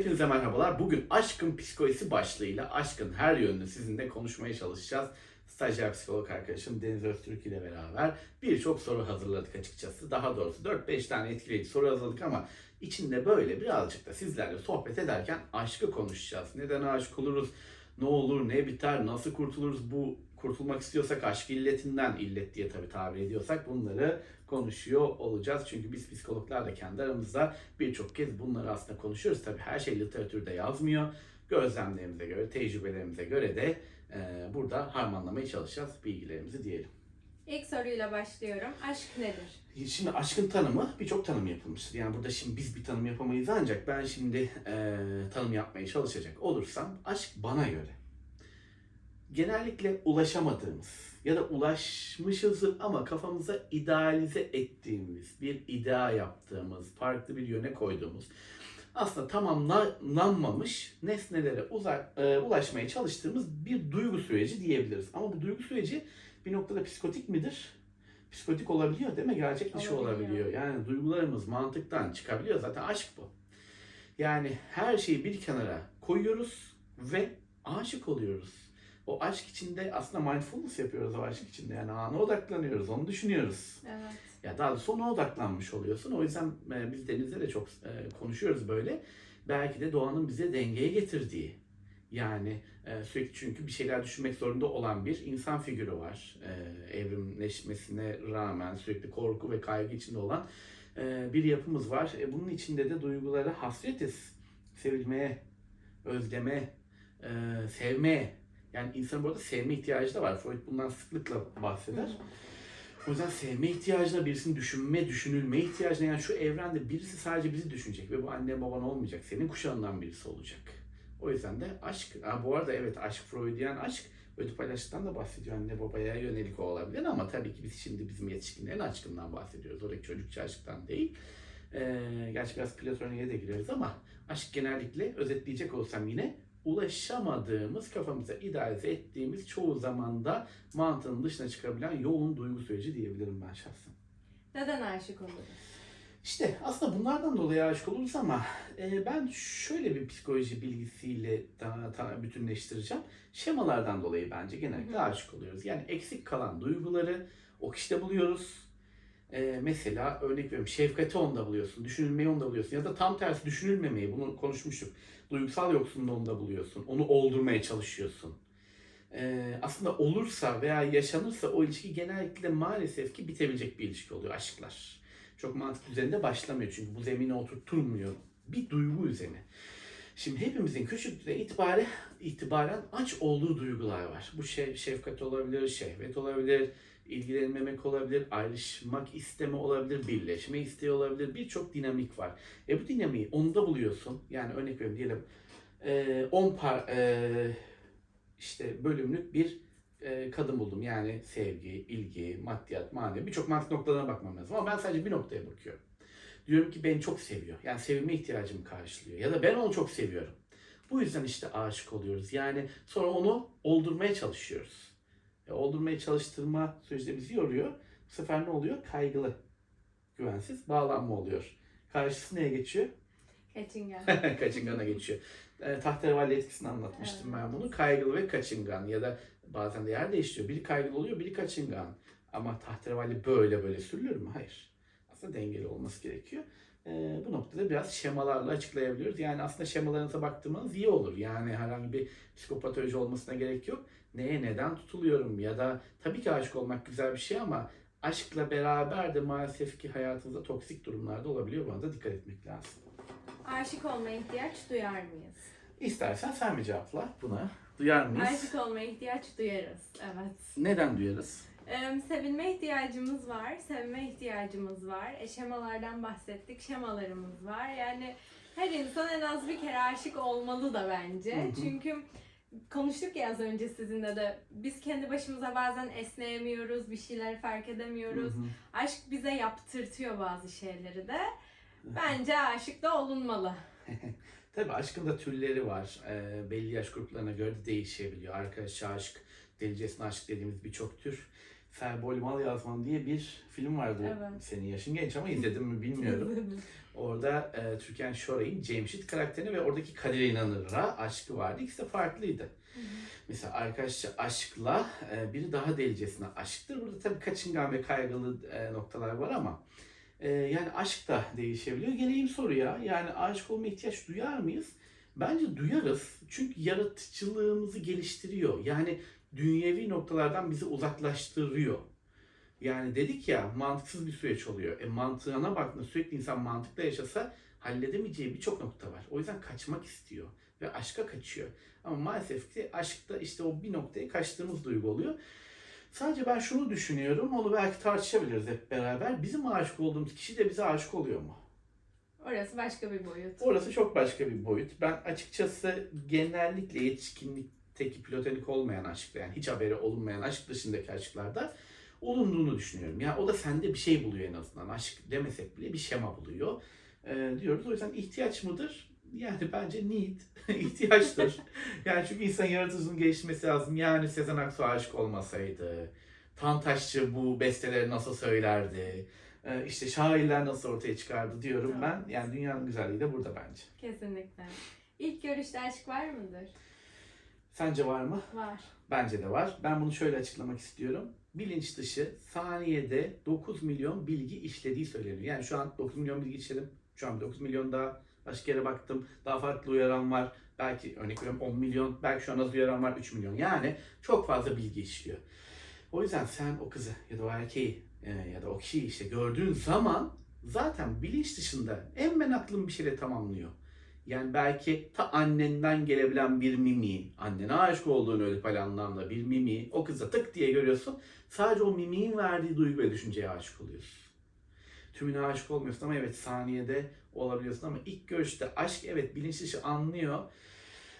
Hepinize merhabalar. Bugün aşkın psikolojisi başlığıyla aşkın her yönünü sizinle konuşmaya çalışacağız. Stajyer psikolog arkadaşım Deniz Öztürk ile beraber birçok soru hazırladık açıkçası. Daha doğrusu 4-5 tane etkileyici soru hazırladık ama içinde böyle birazcık da sizlerle sohbet ederken aşkı konuşacağız. Neden aşık oluruz? Ne olur, ne biter, nasıl kurtuluruz? Bu kurtulmak istiyorsak aşk illetinden, illet diye tabii tabir ediyorsak bunları konuşuyor olacağız. Çünkü biz psikologlar da kendi aramızda birçok kez bunları aslında konuşuyoruz. Tabii her şey literatürde yazmıyor. Gözlemlerimize göre, tecrübelerimize göre de e, burada harmanlamaya çalışacağız bilgilerimizi diyelim. İlk soruyla başlıyorum. Aşk nedir? Şimdi aşkın tanımı birçok tanım yapılmıştır. Yani burada şimdi biz bir tanım yapamayız ancak ben şimdi e, tanım yapmaya çalışacak olursam aşk bana göre genellikle ulaşamadığımız ya da ulaşmışızdır ama kafamıza idealize ettiğimiz, bir idea yaptığımız, farklı bir yöne koyduğumuz aslında tamamlanmamış nesnelere uza- e, ulaşmaya çalıştığımız bir duygu süreci diyebiliriz. Ama bu duygu süreci bir noktada psikotik midir? Psikotik olabiliyor değil mi? Gerçek dışı Olabiliyor. olabiliyor. Yani duygularımız mantıktan çıkabiliyor. Zaten aşk bu. Yani her şeyi bir kenara koyuyoruz ve aşık oluyoruz. O aşk içinde aslında mindfulness yapıyoruz o aşk içinde. Yani ana odaklanıyoruz, onu düşünüyoruz. Evet. Ya daha doğrusu ona odaklanmış oluyorsun. O yüzden e, biz Deniz'le de çok e, konuşuyoruz böyle. Belki de doğanın bize dengeye getirdiği. Yani e, sürekli çünkü bir şeyler düşünmek zorunda olan bir insan figürü var. Evrimleşmesine rağmen sürekli korku ve kaygı içinde olan bir yapımız var. E, bunun içinde de duygulara hasretiz. Sevilmeye, özleme, sevmeye. Yani insanın burada sevme ihtiyacı da var. Freud bundan sıklıkla bahseder. O yüzden sevme ihtiyacına, birisini düşünme, düşünülme ihtiyacına yani şu evrende birisi sadece bizi düşünecek ve bu anne baban olmayacak. Senin kuşağından birisi olacak. O yüzden de aşk, ha bu arada evet aşk Freudian aşk Ödip aşktan da bahsediyor anne babaya yönelik o olabilir ama tabii ki biz şimdi bizim yetişkinlerin aşkından bahsediyoruz. Oradaki çocukça aşktan değil. Ee, gerçi biraz platoniye de giriyoruz ama aşk genellikle özetleyecek olsam yine ulaşamadığımız, kafamıza idealize ettiğimiz çoğu zamanda mantığın dışına çıkabilen yoğun duygu süreci diyebilirim ben şahsen. Neden aşık oluruz? İşte aslında bunlardan dolayı aşık oluruz ama e, ben şöyle bir psikoloji bilgisiyle ta, ta- bütünleştireceğim. Şemalardan dolayı bence genellikle hı. aşık oluyoruz. Yani eksik kalan duyguları o kişide buluyoruz. E, mesela örnek veriyorum şefkati onda buluyorsun, düşünülmeyi onda buluyorsun ya da tam tersi düşünülmemeyi bunu konuşmuştuk. Duygusal yoksunluğu onda buluyorsun, onu oldurmaya çalışıyorsun. E, aslında olursa veya yaşanırsa o ilişki genellikle maalesef ki bitebilecek bir ilişki oluyor aşklar çok mantık üzerinde başlamıyor çünkü bu zemine oturtulmuyor. Bir duygu üzerine. Şimdi hepimizin küçüklükten itibaren, itibaren aç olduğu duygular var. Bu şef, şefkat olabilir, şehvet olabilir, ilgilenmemek olabilir, ayrışmak isteme olabilir, birleşme isteği olabilir. Birçok dinamik var. E bu dinamiği onda buluyorsun. Yani örnek veriyorum diyelim 10 par e, işte bölümlük bir e, kadın buldum. Yani sevgi, ilgi, maddiyat, manevi birçok mantık noktalarına bakmam lazım. Ama ben sadece bir noktaya bakıyorum. Diyorum ki beni çok seviyor. Yani sevilme ihtiyacımı karşılıyor. Ya da ben onu çok seviyorum. Bu yüzden işte aşık oluyoruz. Yani sonra onu oldurmaya çalışıyoruz. E, oldurmaya çalıştırma süreci bizi yoruyor. Bu sefer ne oluyor? Kaygılı, güvensiz bağlanma oluyor. Karşısı neye geçiyor? Kaçıngan. kaçıngana geçiyor. E, tahterevalli etkisini anlatmıştım ben bunu. Kaygılı ve kaçıngan ya da bazen de yer değiştiriyor. Biri kaygılı oluyor, biri kaçıngan. Ama tahterevalli böyle böyle sürülür mü? Hayır. Aslında dengeli olması gerekiyor. E, bu noktada biraz şemalarla açıklayabiliyoruz. Yani aslında şemalarınıza baktığımız iyi olur. Yani herhangi bir psikopatoloji olmasına gerek yok. Neye neden tutuluyorum ya da tabii ki aşık olmak güzel bir şey ama aşkla beraber de maalesef ki hayatınızda toksik durumlarda olabiliyor. Buna da dikkat etmek lazım. Aşık olmaya ihtiyaç duyar mıyız? İstersen sen mi cevapla buna? Duyar mıyız? Aşık olmaya ihtiyaç duyarız. Evet. Neden duyarız? Ee, sevilme ihtiyacımız var, sevme ihtiyacımız var. E, şemalardan bahsettik, şemalarımız var. Yani her insan en az bir kere aşık olmalı da bence. Hı hı. Çünkü konuştuk ya az önce sizinle de biz kendi başımıza bazen esneyemiyoruz, bir şeyler fark edemiyoruz. Hı hı. Aşk bize yaptırtıyor bazı şeyleri de. Bence aşık da olunmalı. Tabii aşkın da türleri var. Ee, belli yaş gruplarına göre de değişebiliyor. Arkadaş aşk, delicesine aşk dediğimiz birçok tür. Ferbol Mal Yazman diye bir film vardı. Evet. Senin yaşın genç ama izledin mi bilmiyorum. Orada e, Türkan Şoray'ın Cemşit karakterini ve oradaki Kadir İnanır'a aşkı vardı. İkisi de farklıydı. Mesela arkadaşça aşkla e, biri daha delicesine aşktır. Burada tabii kaçıngan ve kaygılı e, noktalar var ama e, yani aşk da değişebiliyor. Geleyim soruya. Yani aşık olma ihtiyaç duyar mıyız? Bence duyarız. Çünkü yaratıcılığımızı geliştiriyor. Yani dünyevi noktalardan bizi uzaklaştırıyor. Yani dedik ya mantıksız bir süreç oluyor. E mantığına baktığında sürekli insan mantıkla yaşasa halledemeyeceği birçok nokta var. O yüzden kaçmak istiyor ve aşka kaçıyor. Ama maalesef ki aşkta işte o bir noktaya kaçtığımız duygu oluyor. Sadece ben şunu düşünüyorum, onu belki tartışabiliriz hep beraber. Bizim aşık olduğumuz kişi de bize aşık oluyor mu? Orası başka bir boyut. Orası çok başka bir boyut. Ben açıkçası genellikle yetişkinlikteki platonik olmayan aşkta yani hiç haberi olunmayan aşk dışındaki aşklarda olunduğunu düşünüyorum. Yani o da sende bir şey buluyor en azından. Aşk demesek bile bir şema buluyor ee, diyoruz. O yüzden ihtiyaç mıdır? Yani bence need, ihtiyaçtır. yani çünkü insan yaratıcılığının gelişmesi lazım. Yani Sezen Aksu aşık olmasaydı, Tantaşçı bu besteleri nasıl söylerdi, ee, işte şairler nasıl ortaya çıkardı diyorum Evet. ben. Yani dünyanın güzelliği de burada bence. Kesinlikle. İlk görüşte aşk var mıdır? Sence var mı? Var. Bence de var. Ben bunu şöyle açıklamak istiyorum. Bilinç dışı saniyede 9 milyon bilgi işlediği söyleniyor. Yani şu an 9 milyon bilgi işledim. Şu an 9 milyon daha başka yere baktım. Daha farklı uyaran var. Belki örnek veriyorum 10 milyon. Belki şu an az uyaran var 3 milyon. Yani çok fazla bilgi işliyor. O yüzden sen o kızı ya da o erkeği e, ya da o kişiyi işte gördüğün zaman zaten bilinç dışında hemen aklın bir şeyle tamamlıyor. Yani belki ta annenden gelebilen bir mimi, annene aşık olduğun öyle planlarla bir mimi, o kıza tık diye görüyorsun. Sadece o mimiğin verdiği duygu ve düşünceye aşık oluyorsun. Tümüne aşık olmuyorsun ama evet saniyede olabiliyorsun ama ilk görüşte aşk evet bilinç dışı anlıyor.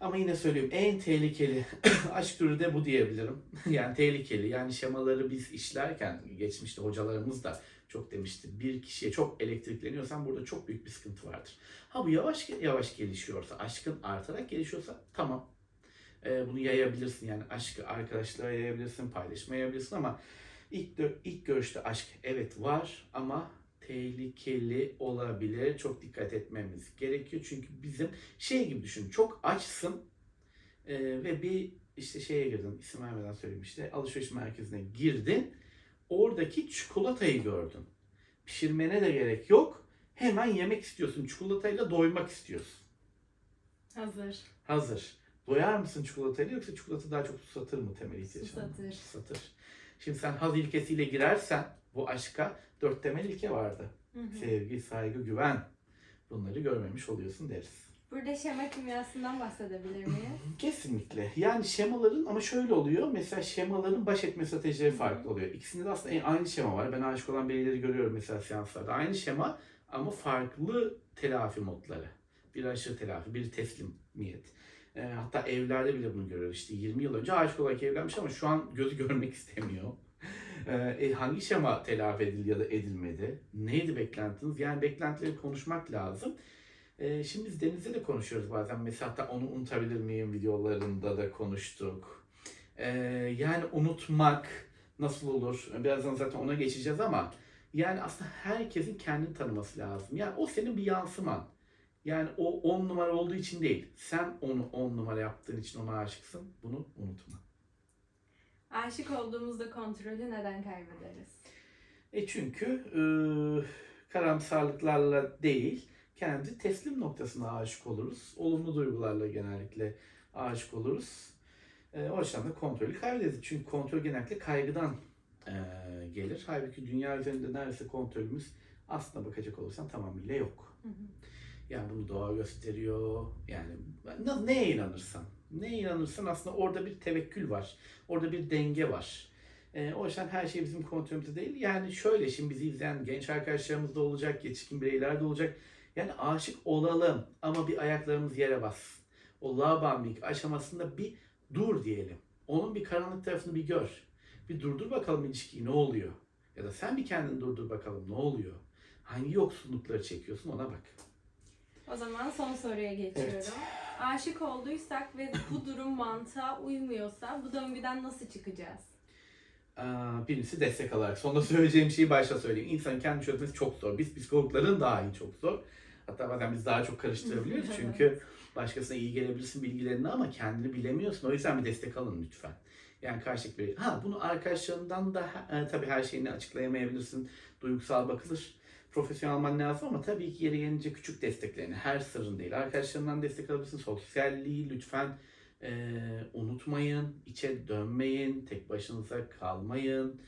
Ama yine söyleyeyim en tehlikeli aşk türü de bu diyebilirim. yani tehlikeli. Yani şemaları biz işlerken geçmişte hocalarımız da çok demişti. Bir kişiye çok elektrikleniyorsan burada çok büyük bir sıkıntı vardır. Ha bu yavaş yavaş gelişiyorsa, aşkın artarak gelişiyorsa tamam. Ee, bunu yayabilirsin yani aşkı arkadaşlara yayabilirsin, paylaşmaya yayabilirsin ama ilk, ilk görüşte aşk evet var ama tehlikeli olabilir. Çok dikkat etmemiz gerekiyor. Çünkü bizim şey gibi düşün. Çok açsın ee, ve bir işte şeye girdin. isim vermeden söyleyeyim işte. Alışveriş merkezine girdin. Oradaki çikolatayı gördün. Pişirmene de gerek yok. Hemen yemek istiyorsun. Çikolatayla doymak istiyorsun. Hazır. Hazır. Doyar mısın çikolatayla yoksa çikolata daha çok susatır mı temel ihtiyacını? Susatır. Susatır. Şimdi sen haz ilkesiyle girersen bu aşka dört temel ilke vardı. Hı hı. Sevgi, saygı, güven. Bunları görmemiş oluyorsun deriz. Burada şema kimyasından bahsedebilir miyiz? Kesinlikle. Yani şemaların ama şöyle oluyor. Mesela şemaların baş etme stratejileri farklı oluyor. İkisinde de aslında aynı şema var. Ben aşık olan bireyleri görüyorum mesela seanslarda. Aynı şema ama farklı telafi modları. Bir aşırı telafi, bir teslimiyet. E, hatta evlerde bile bunu görüyoruz. İşte 20 yıl önce aşık olarak evlenmiş ama şu an gözü görmek istemiyor. E, e, hangi şema telafi edildi ya da edilmedi? Neydi beklentiniz? Yani beklentileri konuşmak lazım. E, şimdi biz Deniz'le de konuşuyoruz bazen. Mesela hatta onu unutabilir miyim videolarında da konuştuk. E, yani unutmak nasıl olur? Birazdan zaten ona geçeceğiz ama yani aslında herkesin kendini tanıması lazım. Yani o senin bir yansıman. Yani o 10 numara olduğu için değil. Sen onu 10 numara yaptığın için ona aşıksın. Bunu unutma. Aşık olduğumuzda kontrolü neden kaybederiz? E çünkü e, karamsarlıklarla değil, kendi teslim noktasına aşık oluruz. Olumlu duygularla genellikle aşık oluruz. E, o yüzden de kontrolü kaybederiz. Çünkü kontrol genellikle kaygıdan e, gelir. Halbuki dünya üzerinde neredeyse kontrolümüz aslında bakacak olursan tamamıyla yok. Hı hı. Yani bunu doğa gösteriyor. Yani ne- neye inanırsan. Neye inanırsan aslında orada bir tevekkül var. Orada bir denge var. Ee, o yüzden her şey bizim kontrolümüzde değil. Yani şöyle şimdi bizi izleyen genç arkadaşlarımız da olacak, yetişkin bireyler de olacak. Yani aşık olalım ama bir ayaklarımız yere bas. O labamlik aşamasında bir dur diyelim. Onun bir karanlık tarafını bir gör. Bir durdur bakalım ilişkiyi ne oluyor? Ya da sen bir kendini durdur bakalım ne oluyor? Hangi yoksunlukları çekiyorsun ona bak. O zaman son soruya geçiyorum. Evet. Aşık olduysak ve bu durum mantığa uymuyorsa bu döngüden nasıl çıkacağız? Birincisi destek alarak. Sonunda söyleyeceğim şeyi başta söyleyeyim. İnsanın kendi çözmesi çok zor. Biz psikologların daha iyi çok zor. Hatta bazen biz daha çok karıştırabiliyoruz. Evet. Çünkü başkasına iyi gelebilirsin bilgilerini ama kendini bilemiyorsun. O yüzden bir destek alın lütfen. Yani karşılık bir... Ha bunu arkadaşlarından da e, tabii her şeyini açıklayamayabilirsin. Duygusal bakılır. Profesyonel alman lazım ama tabii ki yeri gelince küçük desteklerini, her sırrın değil. Arkadaşlarından destek alabilirsin. Sosyalliği lütfen e, unutmayın, içe dönmeyin, tek başınıza kalmayın.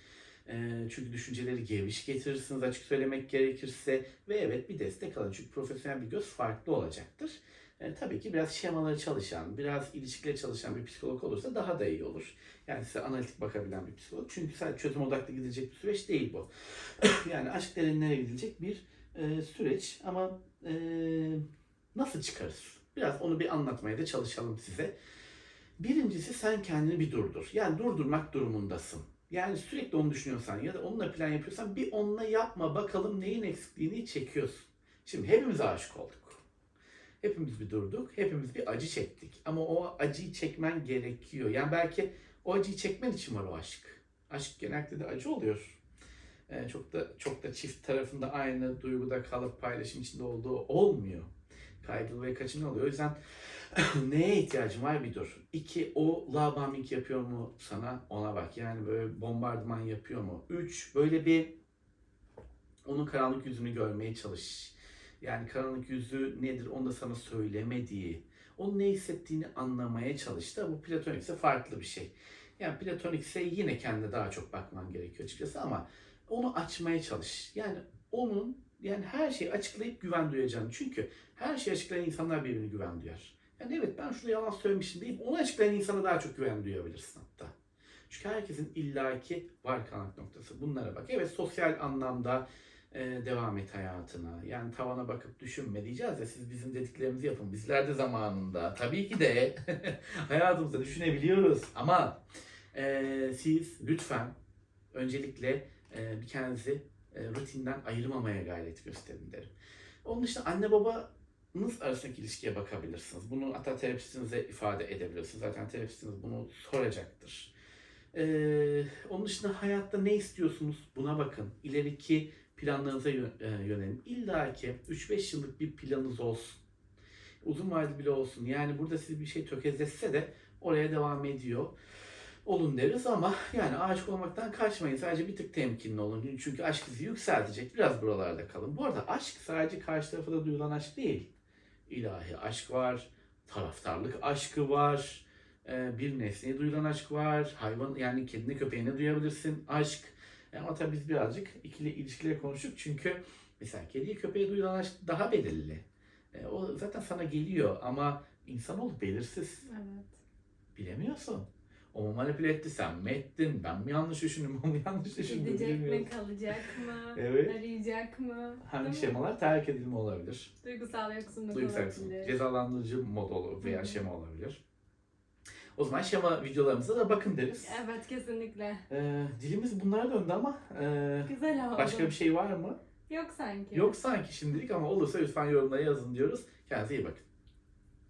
E, çünkü düşünceleri geviş getirirsiniz açık söylemek gerekirse. Ve evet bir destek alın çünkü profesyonel bir göz farklı olacaktır. E, tabii ki biraz şemaları çalışan, biraz ilişkileri çalışan bir psikolog olursa daha da iyi olur. Yani size analitik bakabilen bir psikolog. Çünkü sadece çözüm odaklı gidecek bir süreç değil bu. yani aşk derinlere gidilecek bir e, süreç ama e, nasıl çıkarız? Biraz onu bir anlatmaya da çalışalım size. Birincisi sen kendini bir durdur. Yani durdurmak durumundasın. Yani sürekli onu düşünüyorsan ya da onunla plan yapıyorsan bir onunla yapma bakalım neyin eksikliğini çekiyorsun. Şimdi hepimiz aşık olduk. Hepimiz bir durduk, hepimiz bir acı çektik. Ama o acıyı çekmen gerekiyor. Yani belki o acıyı çekmen için var o aşk. Aşk genellikle de acı oluyor. Ee, çok da çok da çift tarafında aynı duyguda kalıp paylaşım içinde olduğu olmuyor. Kaygılı ve kaçınıyor oluyor. O yüzden neye ihtiyacın var bir dur. İki, o love bombing yapıyor mu sana ona bak. Yani böyle bombardıman yapıyor mu? Üç, böyle bir onun karanlık yüzünü görmeye çalış. Yani karanlık yüzü nedir onu da sana söylemediği, onun ne hissettiğini anlamaya çalış da bu platonikse farklı bir şey. Yani platonikse yine kendine daha çok bakman gerekiyor açıkçası ama onu açmaya çalış. Yani onun yani her şeyi açıklayıp güven duyacağını. Çünkü her şeyi açıklayan insanlar birbirine güven duyar. Yani evet ben şurada yalan söylemişim deyip onu açıklayan insana daha çok güven duyabilirsin hatta. Çünkü herkesin illaki var karanlık noktası. Bunlara bak. Evet sosyal anlamda e, devam et hayatına. Yani tavana bakıp düşünme diyeceğiz ya siz bizim dediklerimizi yapın. Bizler de zamanında tabii ki de hayatımızda düşünebiliyoruz. Ama e, siz lütfen öncelikle e, bir kendinizi rutinden ayırmamaya gayret gösterin derim. Onun dışında anne babanız arasındaki ilişkiye bakabilirsiniz. Bunu hatta terapistinize ifade edebilirsiniz. Zaten terapistiniz bunu soracaktır. Ee, onun dışında hayatta ne istiyorsunuz buna bakın. İleriki planlarınıza e, yönelin. İlla ki 3-5 yıllık bir planınız olsun. Uzun vadeli bile olsun. Yani burada sizi bir şey tökezletse de oraya devam ediyor. Olun deriz ama yani aşık olmaktan kaçmayın. Sadece bir tık temkinli olun. Çünkü aşk sizi yükseltecek. Biraz buralarda kalın. Bu arada aşk sadece karşı tarafa da duyulan aşk değil. İlahi aşk var. Taraftarlık aşkı var. e, Bir nesneye duyulan aşk var. Hayvan yani kedine köpeğine duyabilirsin aşk. E, Ama tabii biz birazcık ikili ilişkileri konuştuk. Çünkü mesela kediye köpeğe duyulan aşk daha belirli. E, O zaten sana geliyor ama insanoğlu belirsiz. Evet. Bilemiyorsun. O mu manipüle etti, sen mi ettin, ben mi yanlış düşündüm, o mu yanlış düşündü Gidecek bilmiyorum. mi, kalacak mı, Evet. arayacak mı? Değil mi? şemalar terk edilme olabilir. Duygusal yoksunluk Duygusal kısım, olabilir. cezalandırıcı mod olur veya Hı hı. şema olabilir. O zaman şema videolarımıza da bakın deriz. Evet kesinlikle. Ee, dilimiz bunlara döndü ama e, Güzel oldu. başka bir şey var mı? Yok sanki. Yok sanki şimdilik ama olursa lütfen yorumlara yazın diyoruz. Kendinize iyi bakın.